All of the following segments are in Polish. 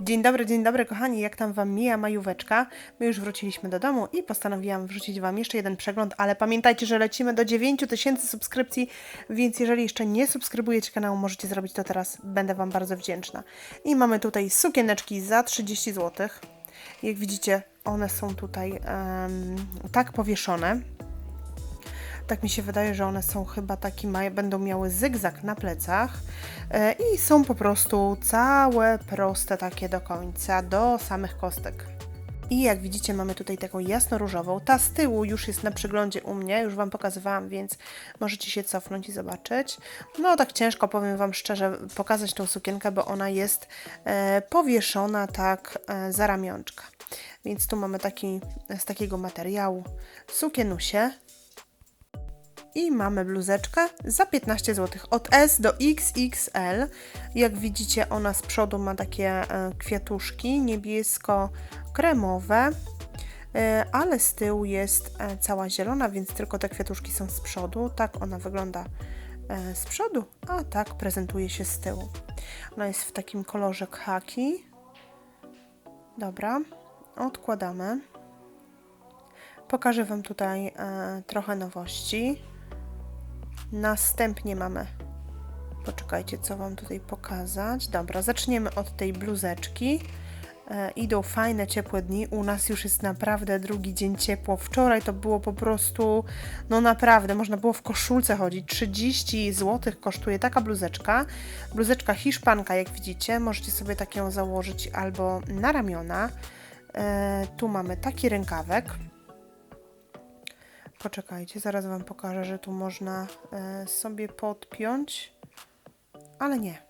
Dzień dobry, dzień dobry kochani, jak tam Wam mija majóweczka? My już wróciliśmy do domu i postanowiłam wrzucić Wam jeszcze jeden przegląd, ale pamiętajcie, że lecimy do 9000 subskrypcji, więc jeżeli jeszcze nie subskrybujecie kanału, możecie zrobić to teraz, będę Wam bardzo wdzięczna. I mamy tutaj sukieneczki za 30 zł. Jak widzicie, one są tutaj em, tak powieszone, tak mi się wydaje, że one są chyba taki, będą miały zygzak na plecach e, i są po prostu całe proste takie do końca, do samych kostek. I jak widzicie, mamy tutaj taką jasno-różową. Ta z tyłu już jest na przeglądzie u mnie, już Wam pokazywałam, więc możecie się cofnąć i zobaczyć. No, tak ciężko, powiem Wam szczerze, pokazać tą sukienkę, bo ona jest e, powieszona tak e, za ramionczka. Więc tu mamy taki, z takiego materiału sukienusie, i mamy bluzeczkę za 15 zł. Od S do XXL. Jak widzicie, ona z przodu ma takie e, kwiatuszki niebiesko-kremowe, e, ale z tyłu jest e, cała zielona, więc tylko te kwiatuszki są z przodu. Tak ona wygląda z przodu, a tak prezentuje się z tyłu. Ona jest w takim kolorze khaki. Dobra, odkładamy. Pokażę Wam tutaj e, trochę nowości. Następnie mamy. Poczekajcie, co Wam tutaj pokazać. Dobra, zaczniemy od tej bluzeczki. E, idą fajne, ciepłe dni. U nas już jest naprawdę drugi dzień ciepło. Wczoraj to było po prostu, no naprawdę, można było w koszulce chodzić. 30 zł kosztuje taka bluzeczka. Bluzeczka hiszpanka, jak widzicie. Możecie sobie taką założyć albo na ramiona. E, tu mamy taki rękawek. Poczekajcie, zaraz Wam pokażę, że tu można e, sobie podpiąć. Ale nie.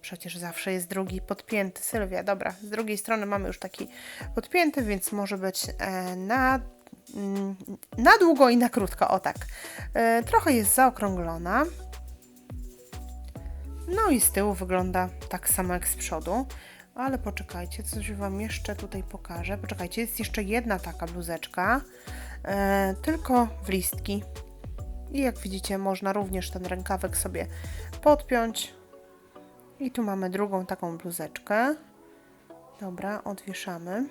Przecież zawsze jest drugi podpięty. Sylwia, dobra. Z drugiej strony mamy już taki podpięty, więc może być e, na, mm, na długo i na krótko. O tak. E, trochę jest zaokrąglona. No i z tyłu wygląda tak samo jak z przodu. Ale poczekajcie, coś Wam jeszcze tutaj pokażę. Poczekajcie, jest jeszcze jedna taka bluzeczka tylko w listki. I jak widzicie, można również ten rękawek sobie podpiąć. I tu mamy drugą taką bluzeczkę. Dobra, odwieszamy.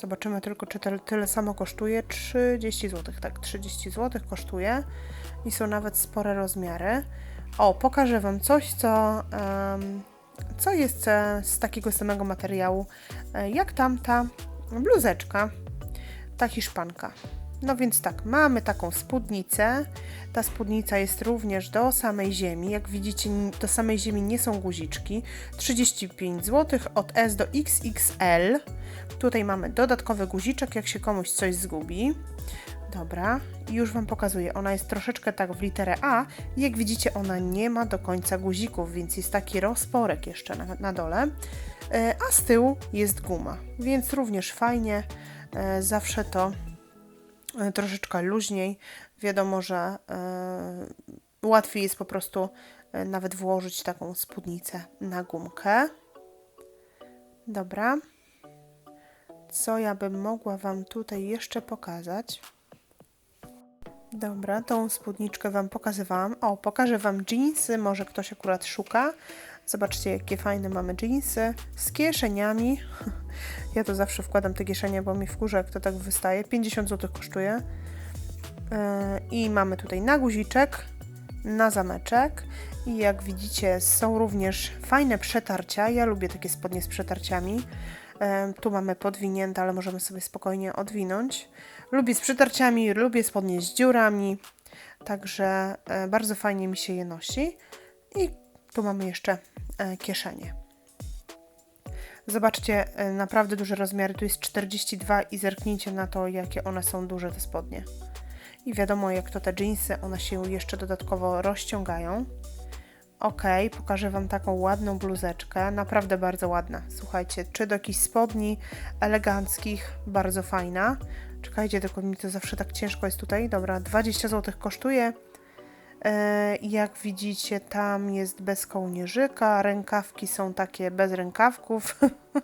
Zobaczymy tylko, czy to tyle samo kosztuje. 30 zł, tak, 30 zł kosztuje. I są nawet spore rozmiary. O, pokażę Wam coś, co, em, co jest e, z takiego samego materiału, e, jak tamta bluzeczka ta hiszpanka. No więc tak, mamy taką spódnicę. Ta spódnica jest również do samej ziemi. Jak widzicie, do samej ziemi nie są guziczki. 35 zł od S do XXL. Tutaj mamy dodatkowy guziczek, jak się komuś coś zgubi. Dobra, już Wam pokazuję. Ona jest troszeczkę tak w literę A. Jak widzicie, ona nie ma do końca guzików, więc jest taki rozporek jeszcze na, na dole. E, A z tyłu jest guma, więc również fajnie. E, zawsze to e, troszeczkę luźniej. Wiadomo, że e, łatwiej jest po prostu nawet włożyć taką spódnicę na gumkę. Dobra. Co ja bym mogła Wam tutaj jeszcze pokazać? Dobra, tą spódniczkę Wam pokazywałam. O, pokażę Wam jeansy, może ktoś akurat szuka. Zobaczcie, jakie fajne mamy jeansy z kieszeniami. Ja to zawsze wkładam te kieszenie, bo mi wkurza, jak to tak wystaje. 50 zł kosztuje. Yy, I mamy tutaj na guziczek, na zameczek. I jak widzicie, są również fajne przetarcia. Ja lubię takie spodnie z przetarciami. Yy, Tu mamy podwinięte, ale możemy sobie spokojnie odwinąć. Lubię z przetarciami, lubię spodnie z dziurami. Także e, bardzo fajnie mi się je nosi. I tu mamy jeszcze e, kieszenie. Zobaczcie, e, naprawdę duże rozmiary. Tu jest 42 i zerknijcie na to, jakie one są duże, te spodnie. I wiadomo, jak to te jeansy, one się jeszcze dodatkowo rozciągają. Ok, pokażę Wam taką ładną bluzeczkę, naprawdę bardzo ładna. Słuchajcie, czy do jakichś spodni eleganckich, bardzo fajna. Czekajcie, tylko mi to zawsze tak ciężko jest tutaj. Dobra, 20 zł kosztuje. E, Jak widzicie, tam jest bez kołnierzyka, rękawki są takie bez rękawków,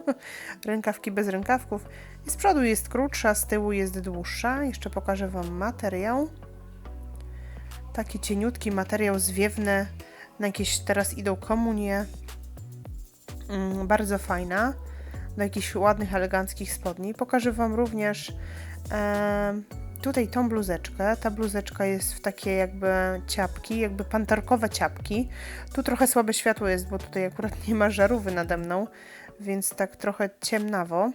rękawki bez rękawków. I z przodu jest krótsza, z tyłu jest dłuższa. Jeszcze pokażę Wam materiał. Taki cieniutki materiał zwiewny. Na jakieś teraz idą komunie. Mm, bardzo fajna. Do jakichś ładnych, eleganckich spodni. Pokażę Wam również e, tutaj tą bluzeczkę. Ta bluzeczka jest w takie jakby ciapki, jakby panterkowe ciapki. Tu trochę słabe światło jest, bo tutaj akurat nie ma żarówy nade mną, więc tak trochę ciemnawo.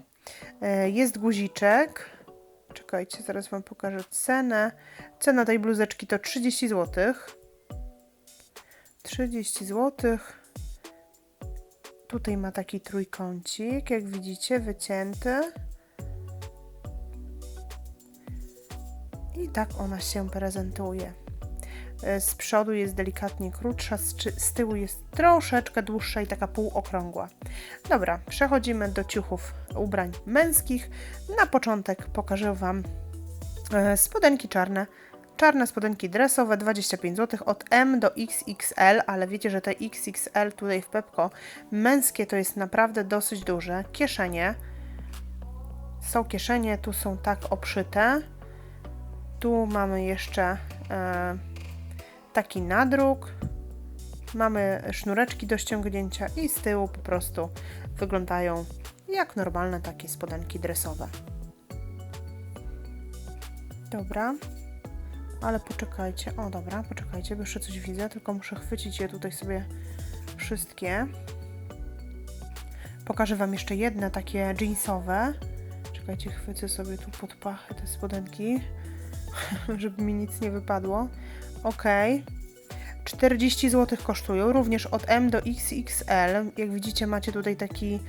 E, jest guziczek. Czekajcie, zaraz Wam pokażę cenę. Cena tej bluzeczki to 30 zł. 30 zł. Tutaj ma taki trójkącik, jak widzicie, wycięty. I tak ona się prezentuje. E, Z przodu jest delikatnie krótsza, z, tyłu jest troszeczkę dłuższa i taka półokrągła. Dobra, przechodzimy do ciuchów ubrań męskich. Na początek pokażę Wam e, spodenki czarne. Czarne spodenki dresowe 25 zł od M do XXL, ale wiecie, że te XXL tutaj w Pepko męskie to jest naprawdę dosyć duże. Kieszenie. Są kieszenie, tu są tak obszyte. Tu mamy jeszcze e, taki nadruk. Mamy sznureczki do ściągnięcia i z tyłu po prostu wyglądają jak normalne takie spodenki dresowe. Dobra. Ale poczekajcie. O, dobra, poczekajcie, bo jeszcze coś widzę, tylko muszę chwycić je tutaj sobie wszystkie. Pokażę Wam jeszcze jedne takie jeansowe. Czekajcie, chwycę sobie tu pod pachy te spodenki, żeby mi nic nie wypadło. Ok. 40 zł kosztują, również od M do XXL. Jak widzicie, macie tutaj taki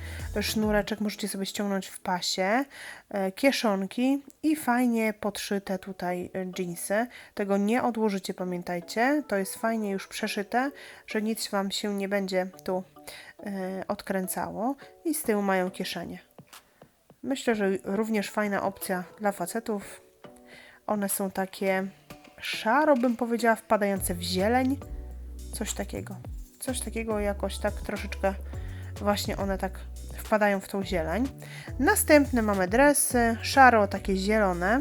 sznureczek, możecie sobie ściągnąć w pasie, e, kieszonki i fajnie podszyte tutaj jeansy. Tego nie odłożycie, pamiętajcie. To jest fajnie już przeszyte, że nic Wam się nie będzie tu e, odkręcało. I z tyłu mają kieszenie. Myślę, że również fajna opcja dla facetów. One są takie szaro, bym powiedziała, wpadające w zieleń. Coś takiego. Coś takiego jakoś tak troszeczkę właśnie one tak wpadają w tą zieleń. Następne mamy dresy, szaro, takie zielone.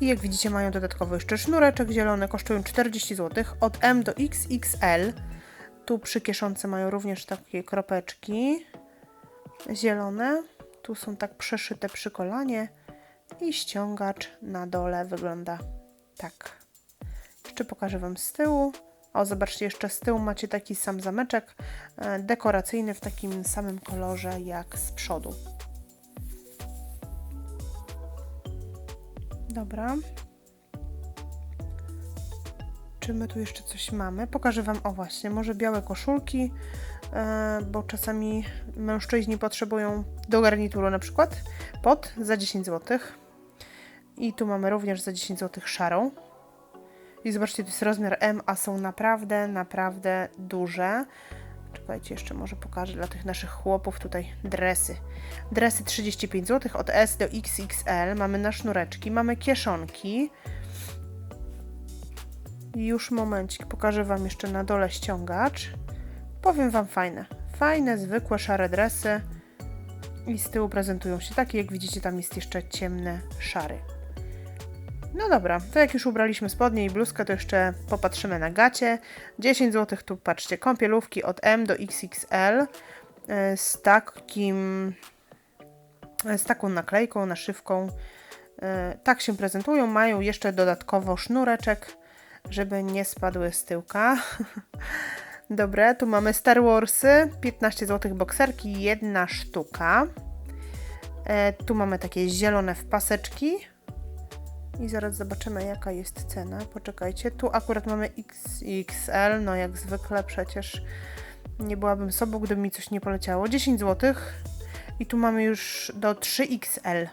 I jak widzicie mają dodatkowo jeszcze sznureczek zielony, kosztują 40 zł. Od M do XXL. Tu przy kieszonce mają również takie kropeczki zielone. Tu są tak przeszyte przy kolanie i ściągacz na dole wygląda tak. Jeszcze pokażę Wam z tyłu. O, zobaczcie, jeszcze z tyłu macie taki sam zameczek e, dekoracyjny w takim samym kolorze jak z przodu. Dobra. Czy my tu jeszcze coś mamy? Pokażę Wam, o właśnie, może białe koszulki, e, bo czasami mężczyźni potrzebują do garnituru na przykład pod za 10 zł. I tu mamy również za 10 zł szarą. I zobaczcie, to jest rozmiar M, a są naprawdę, naprawdę duże. Czekajcie, jeszcze może pokażę dla tych naszych chłopów tutaj dresy. Dresy 35 zł od S do XXL. Mamy na sznureczki, mamy kieszonki. Już momencik, pokażę Wam jeszcze na dole ściągacz. Powiem Wam fajne. Fajne, zwykłe, szare dresy. I z tyłu prezentują się takie, jak widzicie, tam jest jeszcze ciemne, szary. No dobra, to jak już ubraliśmy spodnie i bluzkę, to jeszcze popatrzymy na gacie. 10 zł tu patrzcie, kąpielówki od M do XXL e, z takim e, z taką naklejką, naszywką. E, Tak się prezentują, mają jeszcze dodatkowo sznureczek, żeby nie spadły z tyłka. Dobre, tu mamy Star Warsy, 15 zł bokserki, jedna sztuka. E, tu mamy takie zielone w paseczki. I zaraz zobaczymy, jaka jest cena. Poczekajcie, tu akurat mamy XXL, no jak zwykle przecież nie byłabym sobą, gdyby mi coś nie poleciało. 10 zł. I tu mamy już do 3XL.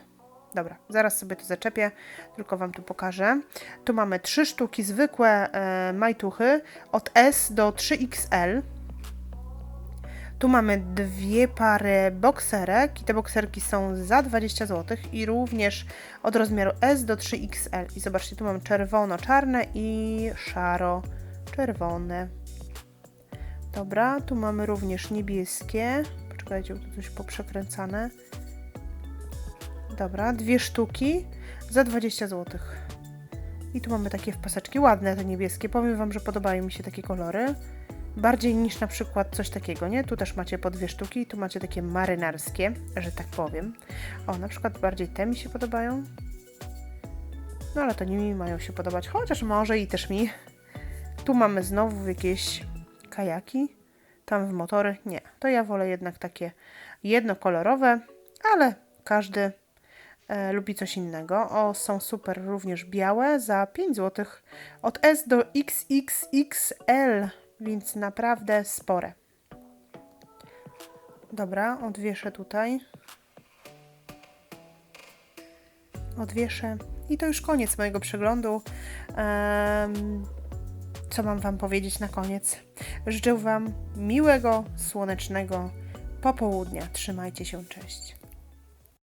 Dobra, zaraz sobie to zaczepię, tylko Wam tu pokażę. Tu mamy trzy sztuki zwykłe e, majtuchy od S do 3XL. Tu mamy dwie pary bokserek i te bokserki są za 20 zł i również od rozmiaru S do 3XL. I zobaczcie, tu mam czerwono-czarne i szaro-czerwone. Dobra, tu mamy również niebieskie. Poczekajcie, bo tu coś poprzekręcane. Dobra, dwie sztuki za 20 zł. I tu mamy takie w paseczki, ładne te niebieskie. Powiem Wam, że podobają mi się takie kolory. bardziej niż na przykład coś takiego, nie? Tu też macie po dwie sztuki, tu macie takie marynarskie, że tak powiem. O, na przykład bardziej te mi się podobają. No ale to nie mi mają się podobać, chociaż może i też mi. Tu mamy znowu jakieś kajaki, tam w motory. Nie, to ja wolę jednak takie jednokolorowe, ale każdy e, lubi coś innego. O, są super również białe za 5 zł od S do XXXL, więc naprawdę spore. Dobra, odwieszę tutaj. Odwieszę. I to już koniec mojego przeglądu. Co mam Wam powiedzieć na koniec? Życzę Wam miłego, słonecznego popołudnia. Trzymajcie się, cześć.